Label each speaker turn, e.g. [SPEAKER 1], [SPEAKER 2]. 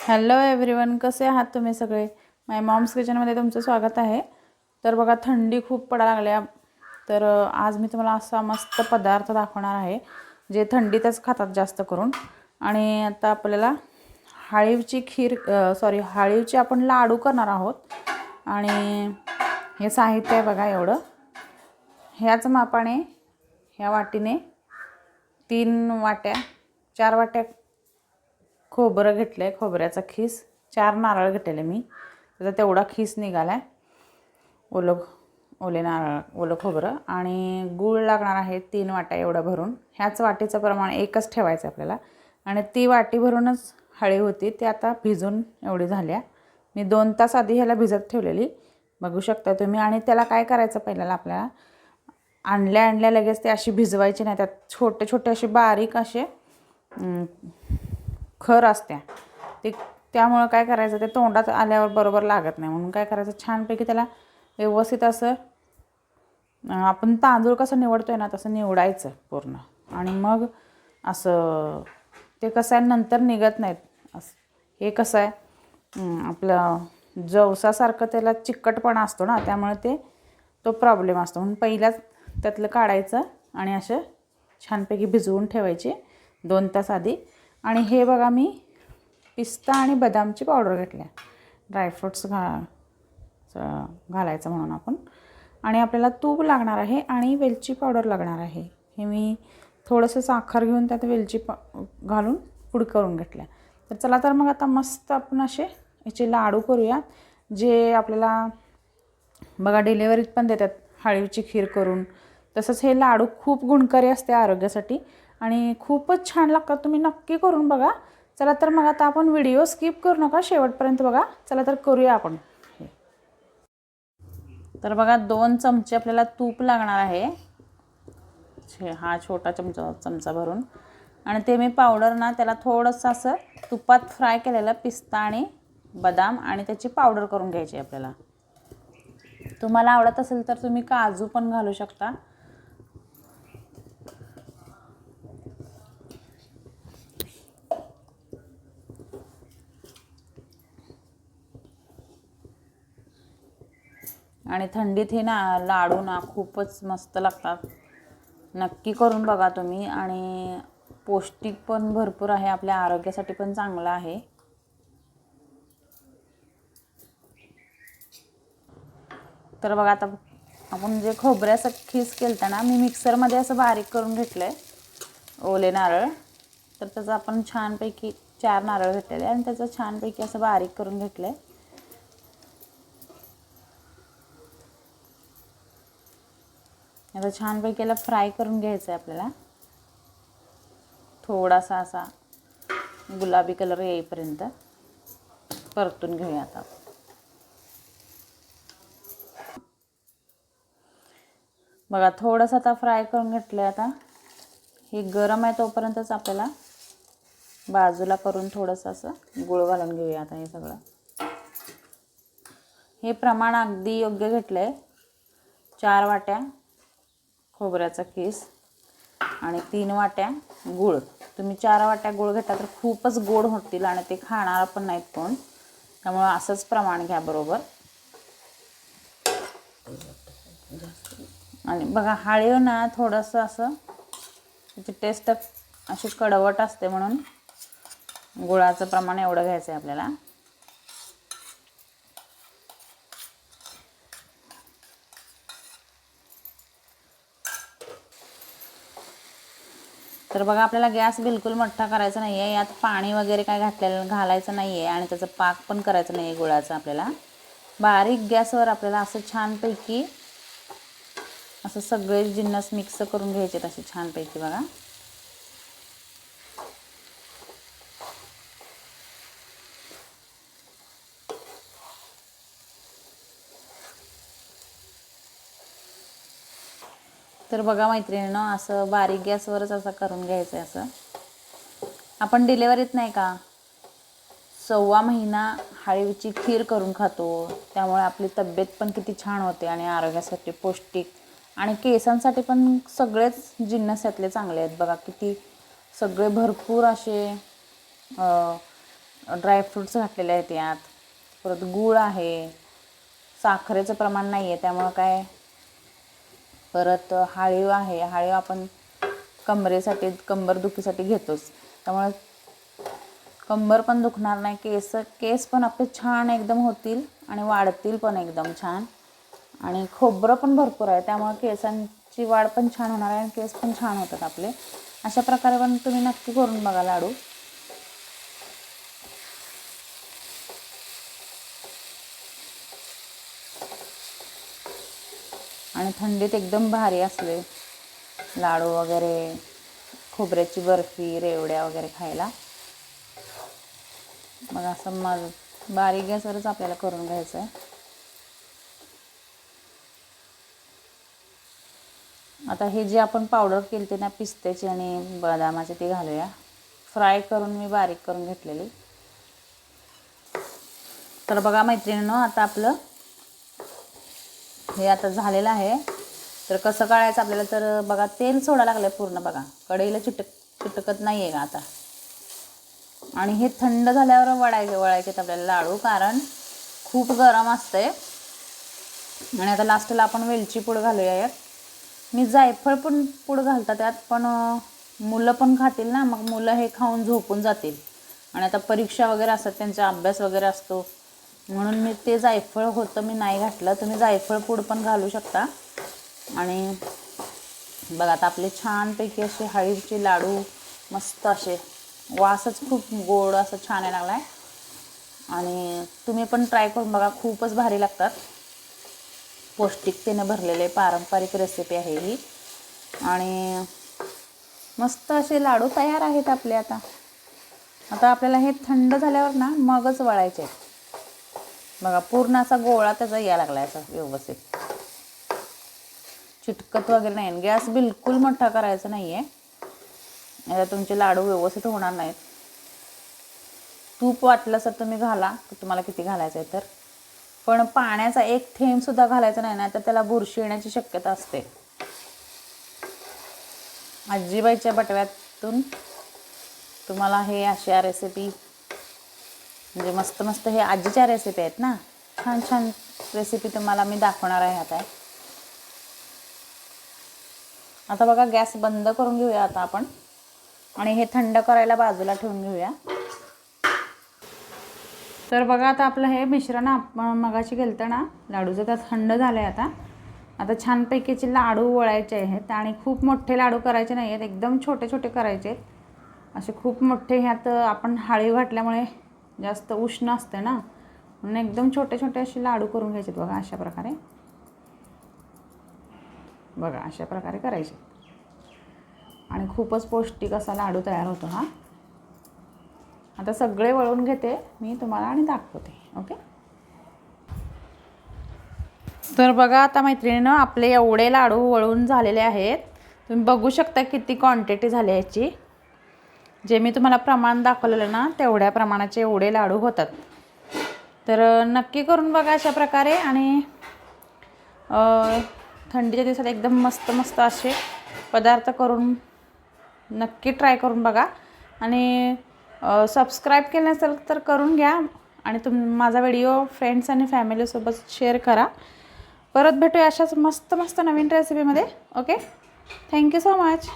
[SPEAKER 1] Hello everyone कसे आहात तुम्ही सगळे? माय मॉम्स किचनमध्ये तुमचं स्वागत आहे. तर बघा थंडी खूप पडायला लागल्या तर आज मी तुम्हाला असा मस्त पदार्थ दाखवणार आहे जे थंडीतच खातात जास्त करून. आणि आता आपल्याला हाळीवची खीर सॉरी हाळीवची आपण लाडू करणार आहोत. आणि हे साहित्य आहे बघा एवढं. ह्याच मापाने ह्या वाटीने तीन वाट्या चार वाट्या खोबरं घेतलं आहे खोबऱ्याचा खीस. चार नारळ घेतलेले मी. त्याचा तेवढा खीस निघाला आहे ओलं ओले नारळ ओलं खोबरं आणि गूळ लागणार आहे तीन वाट्या एवढं भरून. ह्याच वाटीचं प्रमाण एकच ठेवायचं आपल्याला. आणि ती वाटी भरूनच हळी होती ती आता भिजून एवढी झाल्या. मी दोन तास आधी ह्याला भिजत ठेवलेली. बघू शकता तुम्ही. आणि त्याला काय करायचं पहिल्याला आपल्याला? आणल्या आणल्या लगेच ते अशी भिजवायची नाही. त्यात छोटे छोटे असे बारीक असे खर असत्या. ते त्यामुळं काय करायचं ते तोंडात आल्यावर बरोबर लागत नाही. म्हणून काय करायचं छानपैकी त्याला व्यवस्थित असं आपण तांदूळ कसं निवडतोय ना तसं निवडायचं पूर्ण. आणि मग असं ते कसं आहे नंतर निघत नाहीत. असं हे कसं आहे आपलं जवसासारखं त्याला चिकटपणा असतो ना त्यामुळे ते तो प्रॉब्लेम असतो. म्हणून पहिल्याच त्यातलं काढायचं आणि असं छानपैकी भिजवून ठेवायचे. दोन तास आधी आणि हे बघा मी पिस्ता आणि बदामची पावडर घेतल्या. ड्रायफ्रूट्स घा घालायचं म्हणून आपण. आणि आपल्याला तूप लागणार आहे आणि वेलची पावडर लागणार आहे. हे मी थोडंसं साखर घेऊन त्यात वेलची पा घालून पुड करून घेतल्या. तर चला तर मग आता मस्त आपण असे याचे लाडू करूयात जे आपल्याला बघा डिलेवरीत पण देतात हळीवची खीर करून. तसंच हे लाडू खूप गुणकारी असते आरोग्यासाठी. आणि खूपच छान लागतात. तुम्ही नक्की करून बघा. चला तर मग आता आपण व्हिडिओ स्किप करू नका. शेवटपर्यंत बघा. चला तर करूया आपण. तर बघा दोन चमचे आपल्याला तूप लागणार आहे. छे- हा छोटा चमचा चमचा भरून. आणि ते मी पावडर ना त्याला थोडंसं असं तुपात फ्राय केलेलं पिस्ता आणि बदाम आणि त्याची पावडर करून घ्यायची आहे आपल्याला. तुम्हाला आवडत असेल तर तुम्ही काजू पण घालू शकता. आणि थंडीत हे ना लाडू ना खूपच मस्त लागतात. नक्की करून बघा तुम्ही. आणि पौष्टिक पण भरपूर आहे आपल्या आरोग्यासाठी पण चांगलं आहे. तर बघा आता आपण जे खोबऱ्याचं खीस केलं ना मी मिक्सरमध्ये असं बारीक करून घेतलं आहे ओले नारळ. तर त्याचं आपण छानपैकी चार नारळ घेतलेले आणि त्याचं छानपैकी असं बारीक करून घेतलं आहे आता छानपैकी याला फ्राय करून घ्यायचं आहे आपल्याला. थोडासा असा गुलाबी कलर येईपर्यंत परतून घेऊया आता बघा थोडंसं आता फ्राय करून घेतलं आहे आता. हे गरम आहे तोपर्यंतच आपल्याला बाजूला करून थोडंसं असं गुळ घालून घेऊया आता हे सगळं. हे प्रमाण अगदी योग्य घेतलं आहे चार वाट्या. खोबऱ्याचा केस आणि तीन वाट्या गूळ. तुम्ही चार वाट्या गूळ घेता तर खूपच गोड होतील आणि ते खाणार पण नाहीत कोण. त्यामुळं असंच प्रमाण घ्या बरोबर. आणि बघा हाळीव ना थोडंसं असं त्याची टेस्ट अशी कडवट असते म्हणून गुळाचं प्रमाण एवढं घ्यायचं आहे आपल्याला. तर बघा आपल्याला गॅस बिलकुल मोठा करायचा नाही आहे यात पाणी वगैरे काय घातलेलं घालायचं नाही आहे आणि त्याचं पाक पण करायचं नाही आहे गुळाचं आपल्याला. बारीक गॅसवर आपल्याला असं छानपैकी असं सगळे जिन्नस मिक्स करून घ्यायचे असे छानपैकी बघा. तर बघा मैत्रिणीनं असं बारीक गॅसवरच असं करून घ्यायचं आहे असं. आपण डिलेवरीत नाही का सव्वा महिना हळीची खीर करून खातो. त्यामुळे आपली तब्येत पण किती छान होते आणि आरोग्यासाठी पौष्टिक आणि केसांसाठी पण सगळेच जिन्नस यातले चांगले आहेत. बघा किती सगळे भरपूर असे ड्रायफ्रूट्स घातलेले आहेत यात. परत गूळ आहे. साखरेचं प्रमाण नाही आहे त्यामुळं काय परत हाळीव आहे हाळीव आपण कमरेसाठी कंबर दुखीसाठी घेतोच. त्यामुळे कंबर पण दुखणार नाही केस केस पण आपले छान एकदम होतील आणि वाढतील पण एकदम छान. आणि खोबरं पण भरपूर आहे त्यामुळे केसांची वाढ पण छान होणार आहे आणि केस पण छान होतात आपले. अशा प्रकारे पण तुम्ही नक्की करून बघा लाडू. आणि थंडीत एकदम भारी असले. लाडू वगैरे खोबऱ्याची बर्फी रेवड्या वगैरे खायला. मग असं मग बारीक गॅसवरच आपल्याला करून घ्यायचं आहे आता हे जे आपण पावडर केली ते ना पिस्त्याची आणि बदामाची ती घालूया. फ्राय करून मी बारीक करून घेतलेली. तर बघा मैत्रिणीनं आता आपलं हे आता झालेलं आहे. तर कसं काढायचं आपल्याला तर बघा तेल सोडा लागलं आहे पूर्ण बघा. कढईला चिटक चिटकत नाही आहे का आता? आणि हे थंड झाल्यावर वळायचे वळायचे आपल्याला लाडू कारण खूप गरम असते आणि आता लास्टला आपण वेलची पूड घालूया यात मी जायफळ पण पूड घालतात त्यात पण मुलं पण खातील ना मग मुलं हे खाऊन झोपून जातील. आणि आता परीक्षा वगैरे असतात त्यांचा अभ्यास वगैरे असतो. म्हणून मी ते जायफळ होतं मी नाही घातलं. तुम्ही जायफळ पूड पण घालू शकता. आणि बघा आता आपले छानपैकी असे हळीचे लाडू मस्त असे वासच खूप गोड असं छान आहे लागला आहे आणि तुम्ही पण ट्राय करून बघा खूपच भारी लागतात. पौष्टिकतेने भरलेले पारंपरिक रेसिपी आहे ही. आणि मस्त असे लाडू तयार आहेत आपले आता. आता आपल्याला हे थंड झाल्यावर ना मगच वळायचे. आहेत. बघा पूर्ण असा गोळा त्याचा या लागला असा व्यवस्थित. चिटकत वगैरे नाही. गॅस बिलकुल मोठा करायचा नाही आहे आता तुमचे लाडू व्यवस्थित होणार नाहीत. तूप वाटलं सर तुम्ही घाला तुम्हाला किती घालायचं आहे तर. पण पाण्याचा एक थेंबसुद्धा घालायचा नाही ना तर त्याला बुरशी येण्याची शक्यता असते. आजीबाईच्या बटव्यातून तुम्हाला हे अशा रेसिपी म्हणजे मस्त मस्त हे आजीच्या रेसिपी आहेत ना? छान छान रेसिपी तुम्हाला मी दाखवणार आहे आता. आता बघा गॅस बंद करून घेऊया आता आपण. आणि हे थंड करायला बाजूला ठेवून घेऊया. तर बघा आता आपलं हे मिश्रण आपण मगाशी गेलतं ना लाडूचं तर थंड झालं आहे आता. आता छानपैकीचे लाडू वळायचे आहेत आणि खूप मोठे लाडू करायचे नाही आहेत एकदम छोटे छोटे करायचे आहेत. असे खूप मोठे ह्यात आपण हाळी वाटल्यामुळे जास्त उष्ण असते ना म्हणून एकदम छोटे छोटे असे लाडू करून घ्यायचे बघा अशा प्रकारे. बघा अशा प्रकारे करायचे. आणि खूपच पौष्टिक असा लाडू तयार होतो हा. आता सगळे वळून घेते मी तुम्हाला आणि दाखवते ओके? तर बघा आता मैत्रिणीनं आपले एवढे लाडू वळून झालेले आहेत. तुम्ही बघू शकता किती क्वांटिटी झाली याची. जे मी तुम्हाला प्रमाण दाखवलेलं ना तेवढ्या प्रमाणाचे एवढे लाडू होतात. तर नक्की करून बघा अशा प्रकारे आणि थंडीच्या दिवसात एकदम मस्त मस्त असे पदार्थ करून नक्की ट्राय करून बघा. आणि सबस्क्राईब केलं नसेल तर करून घ्या आणि तुम माझा व्हिडिओ फ्रेंड्स आणि फॅमिलीसोबत शेअर करा. परत भेटूया अशाच मस्त मस्त नवीन रेसिपीमध्ये okay? Thank you so much